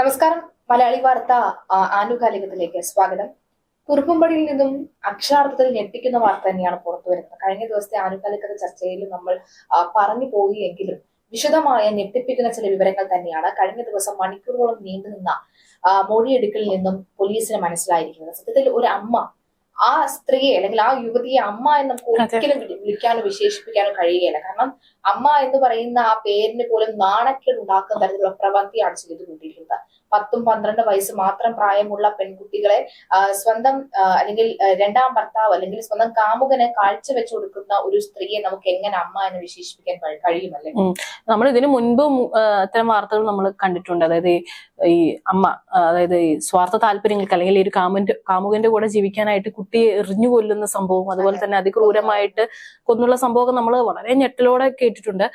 നമസ്കാരം. മലയാളി വാർത്ത ആനുകാലികത്തിലേക്ക് സ്വാഗതം. കുറുപ്പുംപടിയിൽ നിന്നും അക്ഷരാർത്ഥത്തിൽ ഞെട്ടിക്കുന്ന വാർത്ത തന്നെയാണ് പുറത്തു വരുന്നത്. കഴിഞ്ഞ ദിവസത്തെ ആനുകാലികത ചർച്ചയിൽ നമ്മൾ പറഞ്ഞു പോയെങ്കിലും വിശദമായ ഞെട്ടിപ്പിക്കുന്ന ചില വിവരങ്ങൾ തന്നെയാണ് കഴിഞ്ഞ ദിവസം മണിക്കൂറുകളോളം നീണ്ടുനിന്ന മൊഴിയെടുക്കലിൽ നിന്നും പോലീസിന് മനസ്സിലായിരിക്കുന്നത്. സത്യത്തിൽ ഒരു അമ്മ ആ സ്ത്രീയെ അല്ലെങ്കിൽ ആ യുവതിയെ അമ്മ എന്ന് നമുക്ക് ഒരിക്കലും വിളിക്കാനും വിശേഷിപ്പിക്കാനോ കഴിയുകയില്ല. കാരണം അമ്മ എന്ന് പറയുന്ന ആ പേരിന് പോലും നാണക്കേട് ഉണ്ടാക്കുന്ന തരത്തിലുള്ള പ്രവൃത്തിയാണ് ചെയ്തുകൊണ്ടിരിക്കുന്നത്. പത്തും പന്ത്രണ്ട് വയസ്സ് മാത്രം പ്രായമുള്ള പെൺകുട്ടികളെ സ്വന്തം അല്ലെങ്കിൽ രണ്ടാം ഭർത്താവ് അല്ലെങ്കിൽ സ്വന്തം കാമുകനെ കാഴ്ചവെച്ചു കൊടുക്കുന്ന ഒരു സ്ത്രീയെ നമുക്ക് എങ്ങനെ അമ്മ എന്ന് വിശേഷിപ്പിക്കാൻ കഴിയുമല്ലേ? നമ്മൾ ഇതിനു മുൻപും അത്തരം വാർത്തകൾ നമ്മൾ കണ്ടിട്ടുണ്ട്. അതായത് ഈ- ഈ അമ്മ അതായത് ഈ സ്വാർത്ഥ താല്പര്യങ്ങൾക്ക് അല്ലെങ്കിൽ ഒരു കാമന്റെ കാമുകന്റെ കൂടെ ജീവിക്കാനായിട്ട് കുട്ടിയെ എറിഞ്ഞു കൊല്ലുന്ന സംഭവം അതുപോലെ തന്നെ അതിക്രൂരമായിട്ട് കൊന്നുള്ള സംഭവമൊക്കെ നമ്മൾ വളരെ ഞെട്ടലോടെ കേട്ടിട്ടുണ്ട്.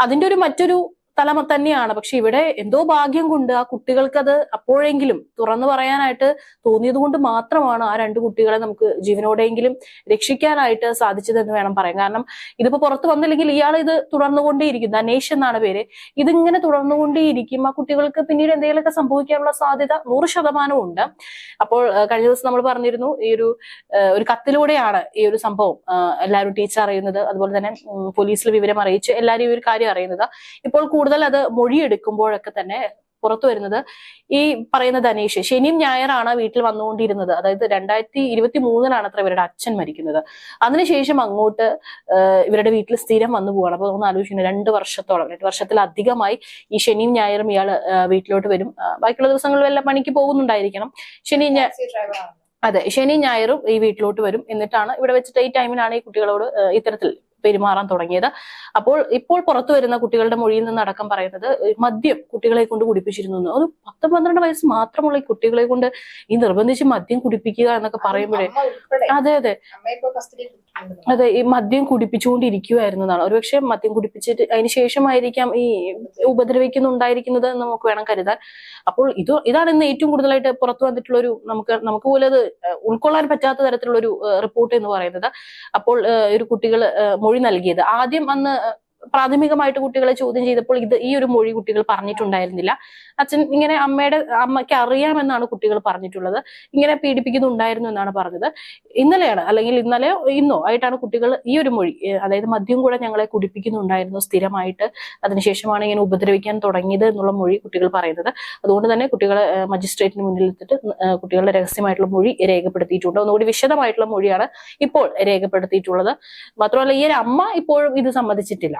അതിന്റെ ഒരു മറ്റൊരു തലമ തന്നെയാണ്. പക്ഷെ ഇവിടെ എന്തോ ഭാഗ്യം കൊണ്ട് ആ കുട്ടികൾക്ക് അത് അപ്പോഴെങ്കിലും തുറന്നു പറയാനായിട്ട് തോന്നിയത് കൊണ്ട് മാത്രമാണ് ആ രണ്ട് കുട്ടികളെ നമുക്ക് ജീവനോടെയെങ്കിലും രക്ഷിക്കാനായിട്ട് സാധിച്ചതെന്ന് വേണം പറയാൻ. കാരണം ഇതിപ്പോ പുറത്ത് വന്നില്ലെങ്കിൽ ഇയാൾ ഇത് തുടർന്നുകൊണ്ടേയിരിക്കും. ധനേഷ് എന്നാണ് പേര്. ഇതിങ്ങനെ തുടർന്നുകൊണ്ടേയിരിക്കും. ആ കുട്ടികൾക്ക് പിന്നീട് എന്തെങ്കിലുമൊക്കെ സംഭവിക്കാനുള്ള സാധ്യത നൂറ് ശതമാനവും ഉണ്ട്. അപ്പോൾ കഴിഞ്ഞ ദിവസം നമ്മൾ പറഞ്ഞിരുന്നു ഈ ഒരു ഒരു കത്തിലൂടെയാണ് ഈ ഒരു സംഭവം എല്ലാവരും ടീച്ചർ അറിയുന്നത്. അതുപോലെ തന്നെ പോലീസിൽ വിവരം അറിയിച്ച് എല്ലാവരും ഈ ഒരു കാര്യം അറിയുന്നത്. ഇപ്പോൾ കൂടുതൽ അത് മൊഴിയെടുക്കുമ്പോഴൊക്കെ തന്നെ പുറത്തു വരുന്നത് ഈ പറയുന്ന ധനേഷ് ശനിയും ഞായറാണ് വീട്ടിൽ വന്നുകൊണ്ടിരുന്നത്. അതായത് രണ്ടായിരത്തി ഇരുപത്തി മൂന്നിലാണ് അത്ര ഇവരുടെ അച്ഛൻ മരിക്കുന്നത്. അതിനുശേഷം അങ്ങോട്ട് ഇവരുടെ വീട്ടിൽ സ്ഥിരം വന്നു പോവാണ്. അപ്പൊ ഒന്ന് ആലോചിക്കുന്നത് രണ്ട് വർഷത്തോളം രണ്ട് വർഷത്തിലധികമായി ഈ ശനിയും ഞായറും ഇയാൾ വീട്ടിലോട്ട് വരും. ബാക്കിയുള്ള ദിവസങ്ങളിൽ വല്ല പണിക്ക് പോകുന്നുണ്ടായിരിക്കണം. ശനി അതെ ശനി ഞായറും ഈ വീട്ടിലോട്ട് വരും. എന്നിട്ടാണ് ഇവിടെ വെച്ചിട്ട് ഈ ടൈമിലാണ് ഈ കുട്ടികളോട് ഇത്തരത്തിൽ പെരുമാറാൻ തുടങ്ങിയത്. അപ്പോൾ ഇപ്പോൾ പുറത്തു വരുന്ന കുട്ടികളുടെ മൊഴിയിൽ നിന്ന് അടക്കം പറയുന്നത് മദ്യം കുട്ടികളെ കൊണ്ട് കുടിപ്പിച്ചിരുന്നു. ഒരു പത്ത് പന്ത്രണ്ട് വയസ്സ് മാത്രമുള്ള ഈ കുട്ടികളെ കൊണ്ട് ഈ നിർബന്ധിച്ച് മദ്യം കുടിപ്പിക്കുക എന്നൊക്കെ പറയുമ്പോഴേ അതെ അതെ. അതെ ഈ മദ്യം കുടിപ്പിച്ചുകൊണ്ടിരിക്കുവായിരുന്നു എന്നാണ്. ഒരുപക്ഷെ മദ്യം കുടിപ്പിച്ചിട്ട് അതിന് ശേഷമായിരിക്കാം ഈ ഉപദ്രവിക്കുന്നുണ്ടായിരിക്കുന്നത് എന്ന് നമുക്ക് വേണം കരുതാൻ. അപ്പോൾ ഇത് ഇതാണ് ഇന്ന് ഏറ്റവും കൂടുതലായിട്ട് പുറത്തു വന്നിട്ടുള്ള ഒരു നമുക്ക് നമുക്ക് പോലും അത് ഉൾക്കൊള്ളാൻ പറ്റാത്ത തരത്തിലുള്ള ഒരു റിപ്പോർട്ട് എന്ന് പറയുന്നത്. അപ്പോൾ ഒരു കുട്ടികൾ മൊഴി നൽകിയത്. ആദ്യം അന്ന് പ്രാഥമികമായിട്ട് കുട്ടികളെ ചോദ്യം ചെയ്തപ്പോൾ ഇത് ഈ ഒരു മൊഴി കുട്ടികൾ പറഞ്ഞിട്ടുണ്ടായിരുന്നില്ല. അച്ഛൻ ഇങ്ങനെ അമ്മയുടെ അമ്മയ്ക്ക് അറിയാമെന്നാണ് കുട്ടികൾ പറഞ്ഞിട്ടുള്ളത്. ഇങ്ങനെ പീഡിപ്പിക്കുന്നുണ്ടായിരുന്നു എന്നാണ് പറഞ്ഞത്. ഇന്നലെയാണ് അല്ലെങ്കിൽ ഇന്നലെ ഇന്നോ ആയിട്ടാണ് കുട്ടികൾ ഈ ഒരു മൊഴി അതായത് മദ്യം കൂടെ ഞങ്ങളെ കുടിപ്പിക്കുന്നുണ്ടായിരുന്നു സ്ഥിരമായിട്ട്. അതിനുശേഷമാണ് ഇങ്ങനെ ഉപദ്രവിക്കാൻ തുടങ്ങിയത് എന്നുള്ള മൊഴി കുട്ടികൾ പറയുന്നത്. അതുകൊണ്ട് തന്നെ കുട്ടികളെ മജിസ്ട്രേറ്റിന് മുന്നിൽ എത്തിയിട്ട് കുട്ടികളുടെ രഹസ്യമായിട്ടുള്ള മൊഴി രേഖപ്പെടുത്തിയിട്ടുണ്ട്. ഒന്നുകൂടി വിശദമായിട്ടുള്ള മൊഴിയാണ് ഇപ്പോൾ രേഖപ്പെടുത്തിയിട്ടുള്ളത്. മാത്രമല്ല ഈ ഒരു അമ്മ ഇപ്പോഴും ഇത് സമ്മതിച്ചിട്ടില്ല.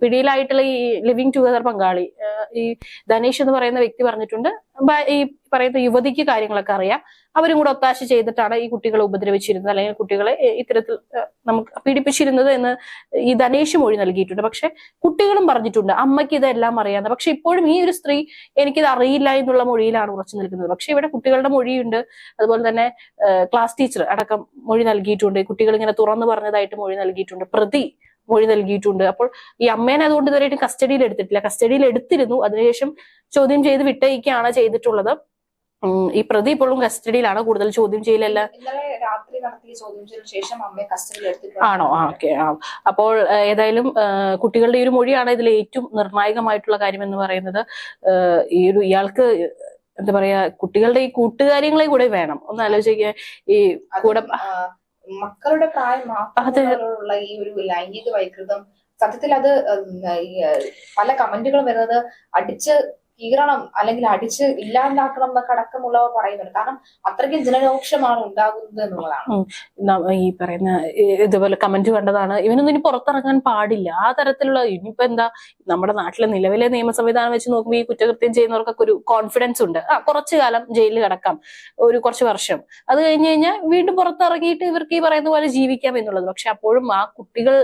പിടിയിലായിട്ടുള്ള ഈ ലിവിങ് ടുഗദർ പങ്കാളി ഈ ധനേഷ് എന്ന് പറയുന്ന വ്യക്തി പറഞ്ഞിട്ടുണ്ട്. ഈ പറയുന്ന യുവതിക്ക് കാര്യങ്ങളൊക്കെ അറിയാം. അവരും കൂടെ ഒത്താശ ചെയ്തിട്ടാണ് ഈ കുട്ടികളെ ഉപദ്രവിച്ചിരുന്നത് അല്ലെങ്കിൽ കുട്ടികളെ ഇത്തരത്തിൽ നമുക്ക് പീഡിപ്പിച്ചിരുന്നത് എന്ന് ഈ ധനേഷ് മൊഴി നൽകിയിട്ടുണ്ട്. പക്ഷെ കുട്ടികളും പറഞ്ഞിട്ടുണ്ട് അമ്മയ്ക്ക് ഇതെല്ലാം അറിയാന്ന് പക്ഷെ ഇപ്പോഴും ഈ ഒരു സ്ത്രീ എനിക്കിത് അറിയില്ല എന്നുള്ള മൊഴിയിലാണ് ഉറച്ചു നിൽക്കുന്നത്. പക്ഷെ ഇവിടെ കുട്ടികളുടെ മൊഴിയുണ്ട്. അതുപോലെ തന്നെ ക്ലാസ് ടീച്ചർ അടക്കം മൊഴി നൽകിയിട്ടുണ്ട്. കുട്ടികൾ ഇങ്ങനെ തുറന്നു പറഞ്ഞതായിട്ട് മൊഴി നൽകിയിട്ടുണ്ട്. പ്രതി മൊഴി നൽകിയിട്ടുണ്ട്. അപ്പോൾ ഈ അമ്മേനെ അതുകൊണ്ട് ഇതുവരെയായിട്ട് കസ്റ്റഡിയിൽ എടുത്തിട്ടില്ല. കസ്റ്റഡിയിൽ എടുത്തിരുന്നു. അതിനുശേഷം ചോദ്യം ചെയ്ത് വിട്ടയക്കുകയാണ് ചെയ്തിട്ടുള്ളത്. ഈ പ്രതി ഇപ്പോഴും കസ്റ്റഡിയിലാണ്. കൂടുതൽ ചോദ്യം ചെയ്യലല്ല. ആണോ? ആ ഓക്കെ. ആ അപ്പോൾ ഏതായാലും കുട്ടികളുടെ ഈ ഒരു മൊഴിയാണ് ഇതിൽ ഏറ്റവും നിർണായകമായിട്ടുള്ള കാര്യം എന്ന് പറയുന്നത് ഈ ഒരു ഇയാൾക്ക് എന്താ പറയാ കുട്ടികളുടെ ഈ കൂട്ടുകാര്യങ്ങളെ കൂടെ വേണം. ഒന്ന് ആലോചിക്കുക ഈ കൂടെ മക്കളുടെ പ്രായം മാത്രമുള്ള ഈ ഒരു ലൈംഗിക വൈകൃതം സത്യത്തിൽ അത് പല കമന്റുകളും വരുന്നത് അടിച്ച് കീറണം അല്ലെങ്കിൽ അടിച്ച് ഇല്ലാണ്ടാക്കണം എന്നൊക്കെ അടക്കമുള്ളവ പറയുന്നുണ്ട്. കാരണം അത്രയ്ക്കും ജനരോക്ഷമാണ് ഉണ്ടാകുന്നത് എന്നുള്ളതാണ്. ഈ പറയുന്ന ഇതുപോലെ കമന്റ് കണ്ടതാണ്. ഇവനൊന്നും ഇനി പുറത്തിറങ്ങാൻ പാടില്ല. ആ തരത്തിലുള്ള ഇനിയിപ്പോ എന്താ നമ്മുടെ നാട്ടിലെ നിലവിലെ നിയമ സംവിധാനം വെച്ച് നോക്കുമ്പോൾ ഈ കുറ്റകൃത്യം ചെയ്യുന്നവർക്കൊക്കെ ഒരു കോൺഫിഡൻസ് ഉണ്ട്. ആ കുറച്ചു കാലം ജയിലിൽ കിടക്കാം. ഒരു കുറച്ച് വർഷം. അത് കഴിഞ്ഞ് കഴിഞ്ഞാൽ വീണ്ടും പുറത്തിറങ്ങിയിട്ട് ഇവർക്ക് ഈ പറയുന്ന പോലെ ജീവിക്കാം എന്നുള്ളത്. പക്ഷെ അപ്പോഴും ആ കുട്ടികൾ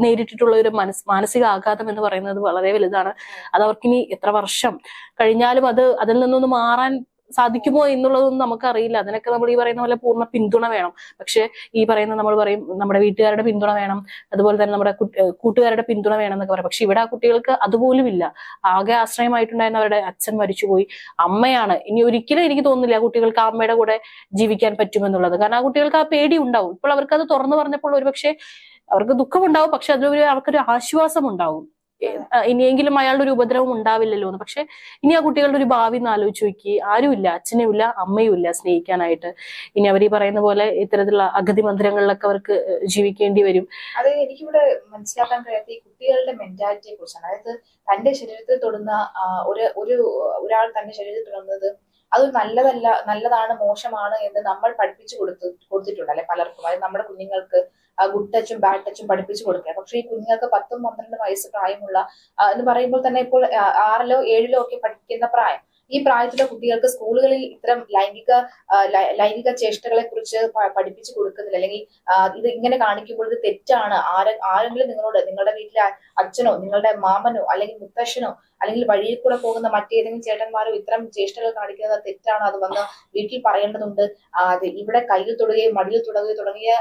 നേരിട്ടിട്ടുള്ള ഒരു മനസ് മാനസിക ആഘാതം എന്ന് പറയുന്നത് വളരെ വലുതാണ്. അത് അവർക്കിനി എത്ര വർഷം കഴിഞ്ഞാലും അത് അതിൽ നിന്നൊന്ന് മാറാൻ സാധിക്കുമോ എന്നുള്ളതൊന്നും നമുക്കറിയില്ല. അതിനൊക്കെ നമ്മൾ ഈ പറയുന്ന പോലെ പൂർണ പിന്തുണ വേണം. പക്ഷെ ഈ പറയുന്ന നമ്മൾ പറയും നമ്മുടെ വീട്ടുകാരുടെ പിന്തുണ വേണം. അതുപോലെ തന്നെ നമ്മുടെ കുട്ടി- കൂട്ടുകാരുടെ പിന്തുണ വേണം എന്നൊക്കെ പറയാം. പക്ഷെ ഇവിടെ ആ കുട്ടികൾക്ക് അതുപോലും ഇല്ല. ആകെ ആശ്രയമായിട്ടുണ്ടായിരുന്ന അവരുടെ അച്ഛൻ മരിച്ചുപോയി. അമ്മയാണ്. ഇനി ഒരിക്കലും എനിക്ക് തോന്നുന്നില്ല കുട്ടികൾക്ക് അമ്മയുടെ കൂടെ ജീവിക്കാൻ പറ്റുമെന്നുള്ളത്. കാരണം ആ കുട്ടികൾക്ക് ആ പേടി ഉണ്ടാവും. ഇപ്പോൾ അവർക്ക് അത് തുറന്നു പറഞ്ഞപ്പോൾ ഒരുപക്ഷെ അവർക്ക് ദുഃഖമുണ്ടാവും പക്ഷെ അതിലൊരു അവർക്കൊരു ആശ്വാസം ഉണ്ടാവും ഇനിയെങ്കിലും അയാളുടെ ഒരു ഉപദ്രവം ഉണ്ടാവില്ലല്ലോ എന്ന്. പക്ഷെ ഇനി ആ കുട്ടികളുടെ ഒരു ഭാവി എന്ന് ആലോചിച്ച് നോക്കി. ആരുമില്ല അച്ഛനും അമ്മയുമില്ല അമ്മയും ഇല്ല സ്നേഹിക്കാനായിട്ട്. ഇനി അവർ ഈ പറയുന്ന പോലെ ഇത്തരത്തിലുള്ള അഗതി മന്ദിരങ്ങളിലൊക്കെ അവർക്ക് ജീവിക്കേണ്ടി വരും. അത് എനിക്കിവിടെ മനസ്സിലാക്കാൻ കഴിയാത്ത ഈ കുട്ടികളുടെ മെന്റാലിറ്റിയെ കുറിച്ചാണ്. അതായത് തന്റെ ശരീരത്തിൽ തൊടുന്ന ഒരു ഒരു ഒരാൾ തന്റെ ശരീരത്തിൽ തൊടുന്നത് അത് നല്ലതല്ല നല്ലതാണ് മോശമാണ് എന്ന് നമ്മൾ പഠിപ്പിച്ചു കൊടുത്ത് കൊടുത്തിട്ടുണ്ട് അല്ലെ പലർക്കും. അതായത് നമ്മുടെ കുഞ്ഞുങ്ങൾക്ക് ഗുഡ് ടച്ചും ബാഡ് ടച്ചും പഠിപ്പിച്ചു കൊടുക്കുക. പക്ഷേ ഈ കുഞ്ഞുങ്ങൾക്ക് പത്തും പന്ത്രണ്ട് വയസ്സ് പ്രായമുള്ള എന്ന് പറയുമ്പോൾ തന്നെ ഇപ്പോൾ ആറിലോ ഏഴിലോ ഒക്കെ പഠിക്കുന്ന പ്രായം. ഈ പ്രായത്തിലെ കുട്ടികൾക്ക് സ്കൂളുകളിൽ ഇത്തരം ലൈംഗിക ലൈംഗിക ചേഷ്ടകളെ കുറിച്ച് പഠിപ്പിച്ചു കൊടുക്കുന്നില്ല. അല്ലെങ്കിൽ ഇത് ഇങ്ങനെ കാണിക്കുമ്പോൾ ഇത് തെറ്റാണ്. ആരെ ആരെങ്കിലും നിങ്ങളോട് നിങ്ങളുടെ വീട്ടിലെ അച്ഛനോ നിങ്ങളുടെ മാമനോ അല്ലെങ്കിൽ മുത്തശ്ശനോ അല്ലെങ്കിൽ വഴിയിൽ കൂടെ പോകുന്ന മറ്റേതെങ്കിലും ചേട്ടന്മാരോ ഇത്തരം ചേഷ്ടകൾ കാണിക്കുന്നത് തെറ്റാണ്? അത് വന്ന് വീട്ടിൽ പറയേണ്ടതുണ്ട്. അത് ഇവിടെ കയ്യിൽ തൊടുകയും മടിയിൽ തൊടുകയും തുടങ്ങിയ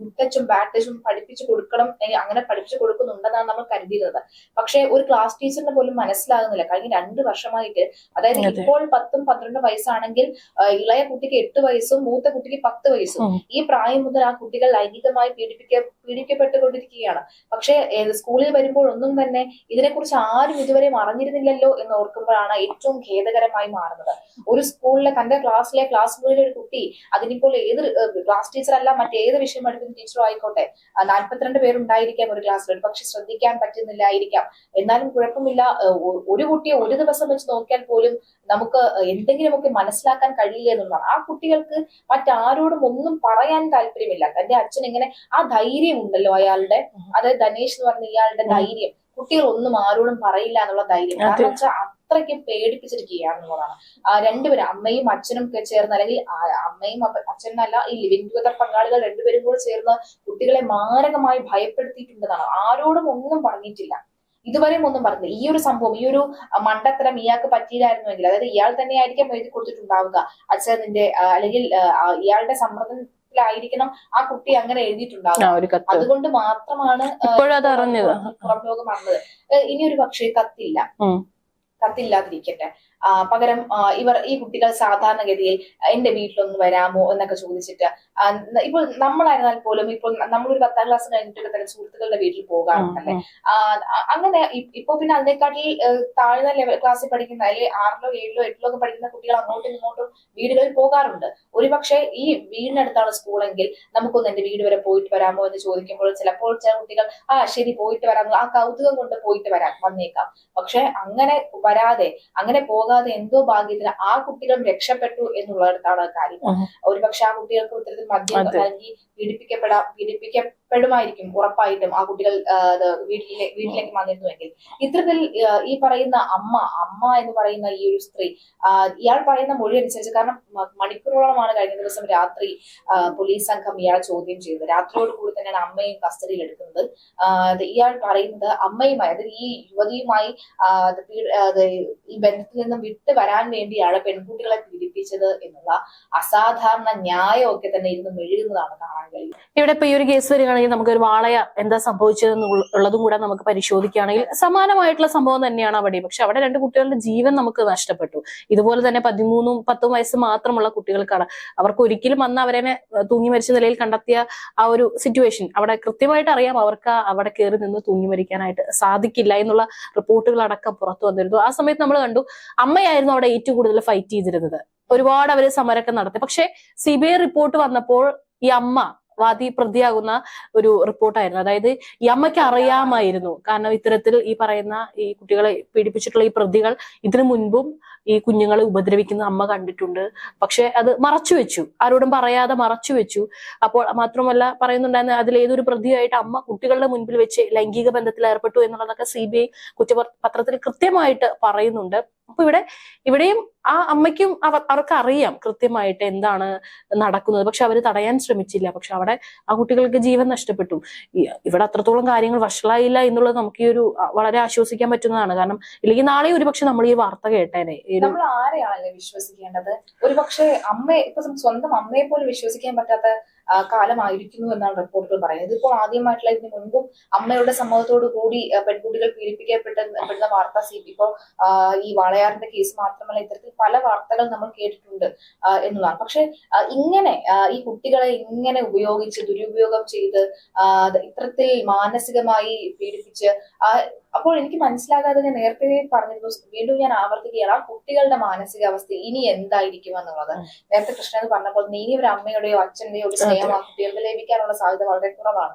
മുട്ടച്ചും ബാറ്റച്ചും പഠിപ്പിച്ചു കൊടുക്കണം. അങ്ങനെ പഠിപ്പിച്ചു കൊടുക്കുന്നുണ്ടെന്നാണ് നമ്മൾ കരുതിയിരുന്നത്. പക്ഷേ ഒരു ക്ലാസ് ടീച്ചറിന് പോലും മനസ്സിലാകുന്നില്ല. കഴിഞ്ഞ രണ്ട് വർഷമായിട്ട് അതായത് ഇപ്പോൾ പത്തും പന്ത്രണ്ടും വയസ്സാണെങ്കിൽ ഇളയ കുട്ടിക്ക് എട്ട് വയസ്സും മൂത്ത കുട്ടിക്ക് പത്ത് വയസ്സും. ഈ പ്രായം മുതൽ ആ കുട്ടികൾ ലൈംഗികമായി പീഡിപ്പിക്ക പീഡിപ്പിക്കപ്പെട്ടുകൊണ്ടിരിക്കുകയാണ് പക്ഷേ സ്കൂളിൽ വരുമ്പോൾ ഒന്നും തന്നെ ഇതിനെക്കുറിച്ച് ആരും ഇതുവരെ അറിഞ്ഞിരുന്നില്ലല്ലോ എന്ന് ഓർക്കുമ്പോഴാണ് ഏറ്റവും ഖേദകരമായി മാറുന്നത്. ഒരു സ്കൂളിലെ തന്റെ ക്ലാസ്സിലെ ക്ലാസ് മുറിയിലെ ഒരു കുട്ടി അതിനിപ്പോൾ ഏത് ക്ലാസ് ടീച്ചർ അല്ല മറ്റേത് വിഷയം പഠിക്കുന്ന ടീച്ചറോ ആയിക്കോട്ടെ. നാൽപ്പത്തിരണ്ട് പേരുണ്ടായിരിക്കാം ഒരു ക്ലാസ്സിൽ ഒരു പക്ഷെ ശ്രദ്ധിക്കാൻ പറ്റുന്നില്ലായിരിക്കാം. എന്നാലും കുഴപ്പമില്ല. ഒരു കുട്ടിയെ ഒരു ദിവസം വെച്ച് നോക്കിയാൽ പോലും നമുക്ക് എന്തെങ്കിലുമൊക്കെ മനസ്സിലാക്കാൻ കഴിയില്ല എന്നുള്ളതാണ്. ആ കുട്ടികൾക്ക് മറ്റാരോടും ഒന്നും പറയാൻ താല്പര്യമില്ല. തന്റെ അച്ഛൻ എങ്ങനെ ആ ധൈര്യം ഉണ്ടല്ലോ അയാളുടെ? അതായത് ധനേഷ് എന്ന് പറഞ്ഞ ഇയാളുടെ ധൈര്യം. കുട്ടികൾ ഒന്നും ആരോടും പറയില്ല എന്നുള്ള ധൈര്യം. കാരണം വെച്ചാൽ അത്രയ്ക്ക് പേടിപ്പിച്ചിരിക്കുകയാണെന്നുള്ളതാണ് ആ രണ്ടുപേരും അമ്മയും അച്ഛനും ഒക്കെ ചേർന്ന് അല്ലെങ്കിൽ അമ്മയും അച്ഛനല്ല ഈ ലിവിംഗ് ടുഗദർ പങ്കാളികൾ രണ്ടുപേരും കൂടെ ചേർന്ന് കുട്ടികളെ മാരകമായി ഭയപ്പെടുത്തിയിട്ടുണ്ടെന്നാണ്. ആരോടും ഒന്നും പറഞ്ഞിട്ടില്ല. ഇതുവരെയും ഒന്നും പറഞ്ഞില്ല ഈ ഒരു സംഭവം ഈ ഒരു മണ്ടത്തരം ഇയാൾക്ക് പറ്റിയില്ലായിരുന്നുവെങ്കിൽ അതായത് ഇയാൾ തന്നെ ആയിരിക്കാം എഴുതി കൊടുത്തിട്ടുണ്ടാവുക. അച്ഛനിന്റെ നിന്റെ അല്ലെങ്കിൽ ഇയാളുടെ ഇയാളുടെ സമ്മർദ്ദത്തിലായിരിക്കണം ആ കുട്ടി അങ്ങനെ എഴുതിയിട്ടുണ്ടാവും. അതുകൊണ്ട് മാത്രമാണ് പുറം ലോകം അറിഞ്ഞത്. ഇനി ഒരു പക്ഷേ കത്തില്ല. കത്തില്ലാതിരിക്കട്ടെ. പകരം ഇവർ ഈ കുട്ടികൾ സാധാരണഗതിയിൽ എന്റെ വീട്ടിലൊന്ന് വരാമോ എന്നൊക്കെ ചോദിച്ചിട്ട് ഇപ്പോൾ നമ്മളായിരുന്നാൽ പോലും ഇപ്പോൾ നമ്മളൊരു പത്താം ക്ലാസ് കഴിഞ്ഞിട്ടൊക്കെ തന്നെ സുഹൃത്തുക്കളുടെ വീട്ടിൽ പോകാറുണ്ടല്ലേ അങ്ങനെ ഇപ്പൊ പിന്നെ അതിനെക്കാട്ടിൽ താഴ്ന്ന ലെവൽ ക്ലാസ്സിൽ പഠിക്കുന്ന അല്ലെങ്കിൽ ആറിലോ ഏഴിലോ എട്ടിലോ ഒക്കെ പഠിക്കുന്ന കുട്ടികൾ അങ്ങോട്ടും ഇങ്ങോട്ടും വീടുകളിൽ പോകാറുണ്ട്. ഒരുപക്ഷെ ഈ വീടിനടുത്താണ് സ്കൂളെങ്കിൽ നമുക്കൊന്ന് എന്റെ വീട് വരെ പോയിട്ട് വരാമോ എന്ന് ചോദിക്കുമ്പോൾ ചിലപ്പോൾ ചില കുട്ടികൾ ആ ശരി പോയിട്ട് വരാം ആ കൗതുകം കൊണ്ട് പോയിട്ട് വരാം വന്നേക്കാം. പക്ഷെ അങ്ങനെ വരാതെ അങ്ങനെ പോകാതെ എന്തോ ഭാഗ്യത്തിന് ആ കുട്ടികളും രക്ഷപ്പെട്ടു എന്നുള്ളിടത്താണ് കാര്യം. ഒരുപക്ഷെ ആ കുട്ടികൾക്ക് ഇത്തരത്തിൽ മദ്യം. നൽകി പീഡിപ്പിക്കപ്പെടാം പീഡിപ്പിക്കപ്പെടുമായിരിക്കും ഉറപ്പായിട്ടും ആ കുട്ടികൾ വീട്ടിലെ വീട്ടിലേക്ക് വന്നിരുന്നുവെങ്കിൽ ഇത്തരത്തിൽ ഈ പറയുന്ന അമ്മ അമ്മ എന്ന് പറയുന്ന ഈ ഒരു സ്ത്രീ ഇയാൾ പറയുന്ന മൊഴി അനുസരിച്ച് കാരണം മണിക്കൂറോളമാണ് കഴിഞ്ഞ ദിവസം രാത്രി പോലീസ് സംഘം ഇയാളെ ചോദ്യം ചെയ്തത് രാത്രിയോട് കൂടി തന്നെയാണ് അമ്മയും കസ്റ്റഡിയിൽ എടുക്കുന്നത് ഇയാൾ പറയുന്നത് അമ്മയുമായി അതായത് ഈ യുവതിയുമായി ഈ ബന്ധത്തിൽ നിന്നും വിട്ടു വരാൻ വേണ്ടിയാണ് പെൺകുട്ടികളെ പീഡിപ്പിച്ചത് എന്നുള്ള അസാധാരണ ന്യായമൊക്കെ തന്നെ ഇരുന്ന് മെഴുകുന്നതാണ് കാണാൻ കഴിയുന്നത്. ഇവിടെ ഇപ്പൊ ഈ ഒരു കേസ് വരികയാണെങ്കിൽ നമുക്ക് ഒരു വാളയ എന്താ സംഭവിച്ചതെന്ന് ഉള്ളതും കൂടെ നമുക്ക് പരിശോധിക്കുകയാണെങ്കിൽ സമാനമായിട്ടുള്ള സംഭവം തന്നെയാണ് അവിടെ. പക്ഷെ അവിടെ രണ്ട് കുട്ടികളുടെ ജീവൻ നമുക്ക് നഷ്ടപ്പെട്ടു. ഇതുപോലെ തന്നെ പതിമൂന്നും പത്തും വയസ്സ് മാത്രമുള്ള കുട്ടികൾക്കാണ്. അവർക്ക് ഒരിക്കലും അന്ന് അവരെ തൂങ്ങി മരിച്ച നിലയിൽ കണ്ടെത്തിയ ആ ഒരു സിറ്റുവേഷൻ അവിടെ കൃത്യമായിട്ട് അറിയാം അവർക്ക് അവിടെ കയറി നിന്ന് തൂങ്ങി മരിക്കാനായിട്ട് സാധിക്കില്ല എന്നുള്ള റിപ്പോർട്ടുകൾ അടക്കം പുറത്തു വന്നിരുന്നു. ആ സമയത്ത് നമ്മൾ കണ്ടു അമ്മയായിരുന്നു അവിടെ ഏറ്റവും കൂടുതൽ ഫൈറ്റ് ചെയ്തിരുന്നത്. ഒരുപാട് അവർ സമരമൊക്കെ നടത്തി. പക്ഷെ സി ബി ഐ റിപ്പോർട്ട് വന്നപ്പോൾ ഈ അമ്മ വാദി പ്രതിയാകുന്ന ഒരു റിപ്പോർട്ടായിരുന്നു അതായത് ഈ അമ്മയ്ക്ക് അറിയാമായിരുന്നു. കാരണം ഇത്തരത്തിൽ ഈ പറയുന്ന ഈ കുട്ടികളെ പീഡിപ്പിച്ചിട്ടുള്ള ഈ പ്രതികൾ ഇതിനു മുൻപും ഈ കുഞ്ഞുങ്ങളെ ഉപദ്രവിക്കുന്ന അമ്മ കണ്ടിട്ടുണ്ട്. പക്ഷെ അത് മറച്ചു വെച്ചു. ആരോടും പറയാതെ മറച്ചു വെച്ചു. അപ്പോൾ മാത്രമല്ല പറയുന്നുണ്ടായിരുന്ന ഏതൊരു പ്രതിയായിട്ട് അമ്മ കുട്ടികളുടെ മുൻപിൽ വെച്ച് ലൈംഗിക ബന്ധത്തിൽ ഏർപ്പെട്ടു എന്നുള്ളതൊക്കെ സി ബി ഐ കുറ്റപത്രത്തിൽ കൃത്യമായിട്ട് പറയുന്നുണ്ട്. അപ്പൊ ഇവിടെ ഇവിടെയും ആ അമ്മയ്ക്കും അവ- അവർക്ക് അറിയാം കൃത്യമായിട്ട് എന്താണ് നടക്കുന്നത്. പക്ഷെ അവർ തടയാൻ ശ്രമിച്ചില്ല. പക്ഷെ അവിടെ ആ കുട്ടികൾക്ക് ജീവൻ നഷ്ടപ്പെട്ടു. ഇവിടെ അത്രത്തോളം കാര്യങ്ങൾ വഷളായില്ല എന്നുള്ളത് നമുക്ക് ഈ ഒരു വളരെ ആശ്വസിക്കാൻ പറ്റുന്നതാണ്. കാരണം ഇല്ലെങ്കിൽ നാളെ ഒരുപക്ഷെ നമ്മൾ ഈ വാർത്ത കേട്ടേനെ. നമ്മൾ ആരെ ആരെയാണല്ലേ വിശ്വസിക്കേണ്ടത്? ഒരുപക്ഷെ അമ്മയെ ഇപ്പൊ സ്വന്തം അമ്മയെ പോലും വിശ്വസിക്കാൻ പറ്റാത്ത കാലമായിരിക്കുന്നു എന്നാണ് റിപ്പോർട്ടുകൾ പറയുന്നത്. ഇതിപ്പോൾ ആദ്യമായിട്ടുള്ള ഇതിന് മുൻപും അമ്മയുടെ സമ്മതത്തോടു കൂടി പെൺകുട്ടികൾ പീഡിപ്പിക്കപ്പെട്ടെന്ന വാർത്ത സി ഇപ്പോൾ ഈ വാളയാറിന്റെ കേസ് മാത്രമല്ല ഇത്തരത്തിൽ പല വാർത്തകൾ നമ്മൾ കേട്ടിട്ടുണ്ട് എന്നുള്ളതാണ്. പക്ഷെ ഇങ്ങനെ ഈ കുട്ടികളെ ഇങ്ങനെ ഉപയോഗിച്ച് ദുരുപയോഗം ചെയ്ത് ഇത്തരത്തിൽ മാനസികമായി പീഡിപ്പിച്ച് ആ, അപ്പോൾ എനിക്ക് മനസ്സിലാകാതെ ഞാൻ നേരത്തെ പറഞ്ഞിരുന്നു വീണ്ടും ഞാൻ ആവർത്തിക്കുകയാണ് ആ കുട്ടികളുടെ മാനസികാവസ്ഥ ഇനി എന്തായിരിക്കും എന്നുള്ളത്. നേരത്തെ കൃഷ്ണൻ പറഞ്ഞപ്പോൾ ഇനി ഒരു അമ്മയുടെയോ അച്ഛന്റെയോ ഒരു സ്നേഹം ആ കുട്ടികൾക്ക് ലഭിക്കാനുള്ള സാധ്യത വളരെ കുറവാണ്.